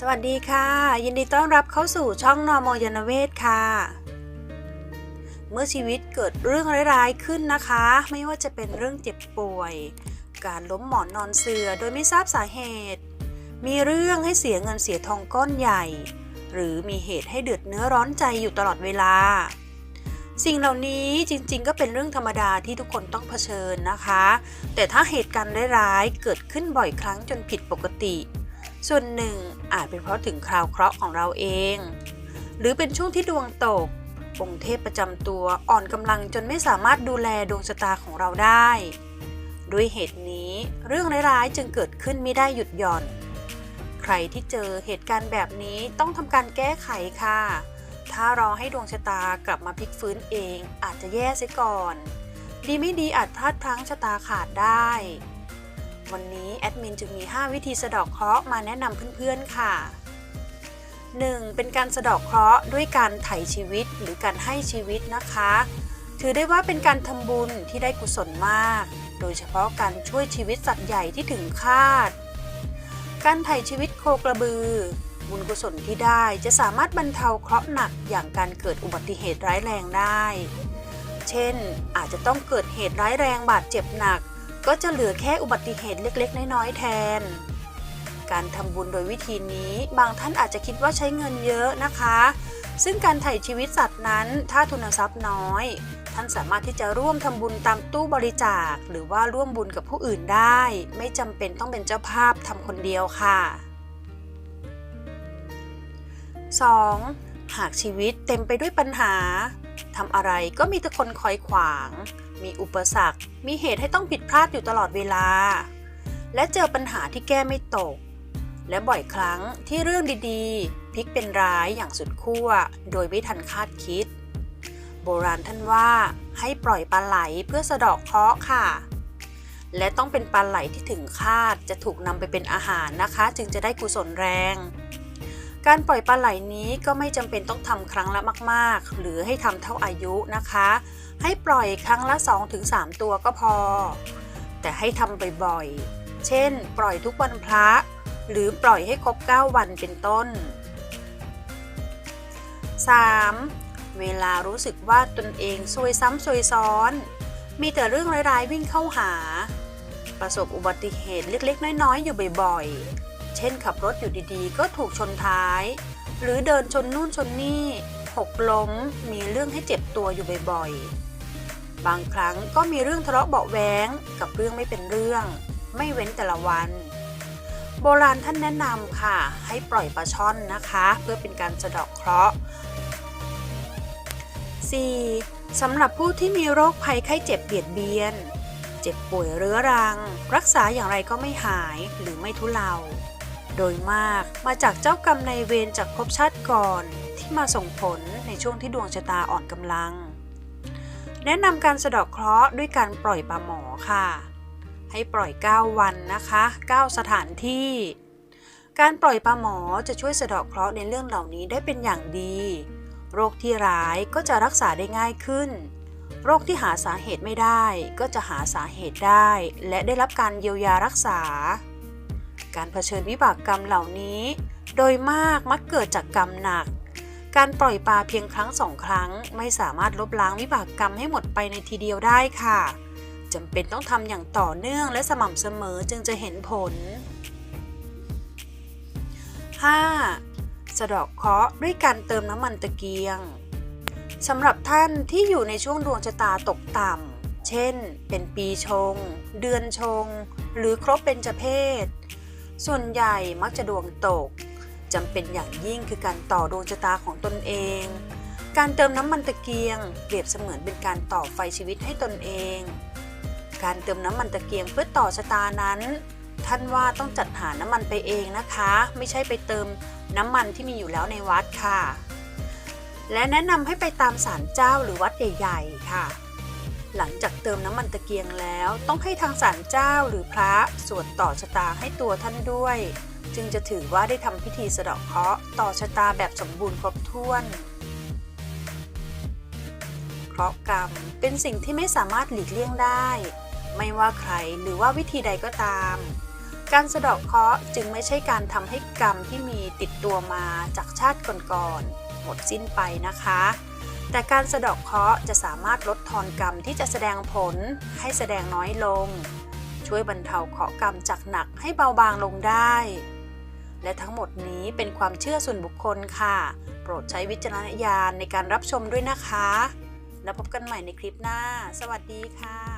สวัสดีค่ะ ยินดีต้อนรับเข้าสู่ช่องนอมยนเวศค่ะ เมื่อชีวิตเกิดเรื่องร้ายๆขึ้นนะคะ ไม่ว่าจะเป็นเรื่องเจ็บป่วย การล้มหมอนนอนเสือโดยไม่ทราบสาเหตุ มีเรื่องให้เสียเงินเสียทองก้อนใหญ่ หรือมีเหตุให้เดือดเนื้อร้อนใจอยู่ตลอดเวลา สิ่งเหล่านี้จริงๆ ก็เป็นเรื่องธรรมดาที่ทุกคนต้องเผชิญนะคะ แต่ถ้าเหตุการณ์ร้ายๆเกิดขึ้นบ่อยครั้งจนผิดปกติ ส่วนหนึ่งอาจเป็นเพราะถึงคราวเคราะห์ของเราเอง หรือเป็นช่วงที่ดวงตกองค์เทพประจำตัวอ่อนกำลังจนไม่สามารถดูแลดวงชะตาของเราได้ ด้วยเหตุนี้เรื่องร้ายๆจึงเกิดขึ้นไม่ได้หยุดหย่อน ใครที่เจอเหตุการณ์แบบนี้ต้องทำการแก้ไขค่ะ ถ้ารอให้ดวงชะตากลับมาพลิกฟื้นเองอาจจะแย่เสียก่อน ดีไม่ดีอาจพลาดพลั้งชะตาขาดได้ วันนี้แอดมินจึงมี 5 วิธีสะดอกเคราะห์มาแนะนำเพื่อนๆค่ะ 1. เป็นการสะดอกเคราะห์ด้วยการไถ่ชีวิตหรือการให้ชีวิตนะคะ ถือได้ว่าเป็นการทำบุญที่ได้กุศลมาก โดยเฉพาะการช่วยชีวิตสัตว์ใหญ่ที่ถึงคาด การไถ่ชีวิตโคกระบือ บุญกุศลที่ได้จะสามารถบรรเทาเคราะห์หนักอย่างการเกิดอุบัติเหตุร้ายแรงได้ เช่น อาจจะต้องเกิดเหตุร้ายแรงบาดเจ็บหนัก ก็จะเหลือแค่อุบัติเหตุเล็กๆ น้อยๆ แทน การทำบุญโดยวิธีนี้ บางท่านอาจจะคิดว่าใช้เงินเยอะนะคะ ซึ่งการไถ่ชีวิตสัตว์นั้น ถ้าทุนทรัพย์น้อย ท่านสามารถที่จะร่วมทำบุญตามตู้บริจาค หรือว่าร่วมบุญกับผู้อื่นได้ ไม่จำเป็นต้องเป็นเจ้าภาพทำคนเดียวค่ะ 2. หากชีวิตเต็มไปด้วยปัญหาทำอะไรก็มีแต่คนคอยขวาง มีอุปสรรค มีเหตุให้ต้องผิดพลาดอยู่ตลอดเวลา และเจอปัญหาที่แก้ไม่ตก และบ่อยครั้งที่เรื่องดีๆพลิกเป็นร้ายอย่างสุดขั้วโดยไม่ทันคาดคิด โบราณท่านว่าให้ปล่อยปลาไหลเพื่อสะดอกเคราะห์ค่ะ และต้องเป็นปลาไหลที่ถึงคาดจะถูกนำไปเป็นอาหารนะคะ จึงจะได้กุศลแรง การปล่อยปลาไหลนี้ก็ไม่จำเป็นต้องทำครั้งละมากๆ หรือให้ทำเท่าอายุนะคะ ให้ปล่อยครั้งละ 2-3 ตัวก็พอ แต่ให้ทำบ่อยๆ เช่น ปล่อยทุกวันพระ หรือปล่อยให้ครบ 9 วันเป็นต้น 3. เวลารู้สึกว่าตนเองซวยซ้ำซวยซ้อน มีแต่เรื่องร้ายๆวิ่งเข้าหา ประสบอุบัติเหตุเล็กๆ น้อยๆ อยู่บ่อยๆ เช่นขับรถอยู่ดีๆ ก็ถูกชนท้าย หรือเดินชนนู่นชนนี่ หกล้ม มีเรื่องให้เจ็บตัวอยู่บ่อยๆ บางครั้งก็มีเรื่องทะเลาะเบาะแว้งกับเรื่องไม่เป็นเรื่อง ไม่เว้นแต่ละวัน โบราณท่านแนะนำค่ะ ให้ปล่อยปลาช่อนนะคะ เพื่อเป็นการสะดาะเคราะห์ 4. สำหรับผู้ที่มีโรคภัยไข้เจ็บเบียดเบียน เจ็บป่วยเรื้อรัง รักษาอย่างไรก็ไม่หายหรือไม่ทุเลา โดยมากมาจากเจ้ากรรมในเวรจากภพชาติก่อนที่มาส่งผลในช่วงที่ดวงชะตาอ่อนกำลัง แนะนำการสะเดาะเคราะห์ด้วยการปล่อยปลาหมอค่ะ ให้ปล่อย 9 วันนะคะ 9 สถานที่ การปล่อยปลาหมอจะช่วยสะเดาะเคราะห์ในเรื่องเหล่านี้ได้เป็นอย่างดี โรคที่ร้ายก็จะรักษาได้ง่ายขึ้น โรคที่หาสาเหตุไม่ได้ ก็จะหาสาเหตุได้ และได้รับการเยียวยารักษา การเผชิญวิบากกรรมเหล่านี้ โดยมากมักเกิดจากกรรมหนัก การปล่อยปลาเพียงครั้งสองครั้ง ไม่สามารถลบล้างวิบากกรรมให้หมดไปในทีเดียวได้ค่ะจำเป็นต้องทำอย่างต่อเนื่องและสม่ำเสมอจึงจะเห็นผล 5. สะเดอกเคราะห์ด้วยการเติมน้ำมันตะเกียงสำหรับท่านที่อยู่ในช่วงดวงชะตาตกต่ำ เช่น เป็นปีชง เดือนชง หรือครบเป็นจเพศ ส่วนใหญ่มักจะดวงตกจำเป็นอย่างยิ่งคือการต่อดวงชะตาของตนเอง การเติมน้ำมันตะเกียง เปรียบเสมือนเป็นการต่อไฟชีวิตให้ตนเอง การเติมน้ำมันตะเกียงเพื่อต่อชะตานั้น ท่านว่าต้องจัดหาน้ำมันไปเองนะคะ ไม่ใช่ไปเติมน้ำมันที่มีอยู่แล้วในวัดค่ะ และแนะนำให้ไปตามศาลเจ้าหรือวัดใหญ่ ๆ ค่ะ หลังจากเติมน้ำมันตะเกียงแล้ว ต้องให้ทางศาลเจ้าหรือพระสวดต่อชะตาให้ตัวท่านด้วย จึงจะถือว่าได้ทำพิธีสะเดาะเคราะห์ต่อชะตาแบบสมบูรณ์ครบถ้วนเคราะห์กรรมเป็นสิ่งที่ไม่สามารถหลีกเลี่ยงได้ ไม่ว่าใครหรือว่าวิธีใดก็ตาม การสะเดาะเคราะห์จึงไม่ใช่การทำให้กรรมที่มีติดตัวมาจากชาติก่อนๆหมดสิ้นไปนะคะ แต่การสะดอกเคราะห์จะสามารถลดทอนกรรมที่จะแสดงผลให้แสดงน้อยลง ช่วยบรรเทาเคราะห์กรรมจากหนักให้เบาบางลงได้ และทั้งหมดนี้เป็นความเชื่อส่วนบุคคลค่ะ โปรดใช้วิจารณญาณในการรับชมด้วยนะคะ แล้วพบกันใหม่ในคลิปหน้า สวัสดีค่ะ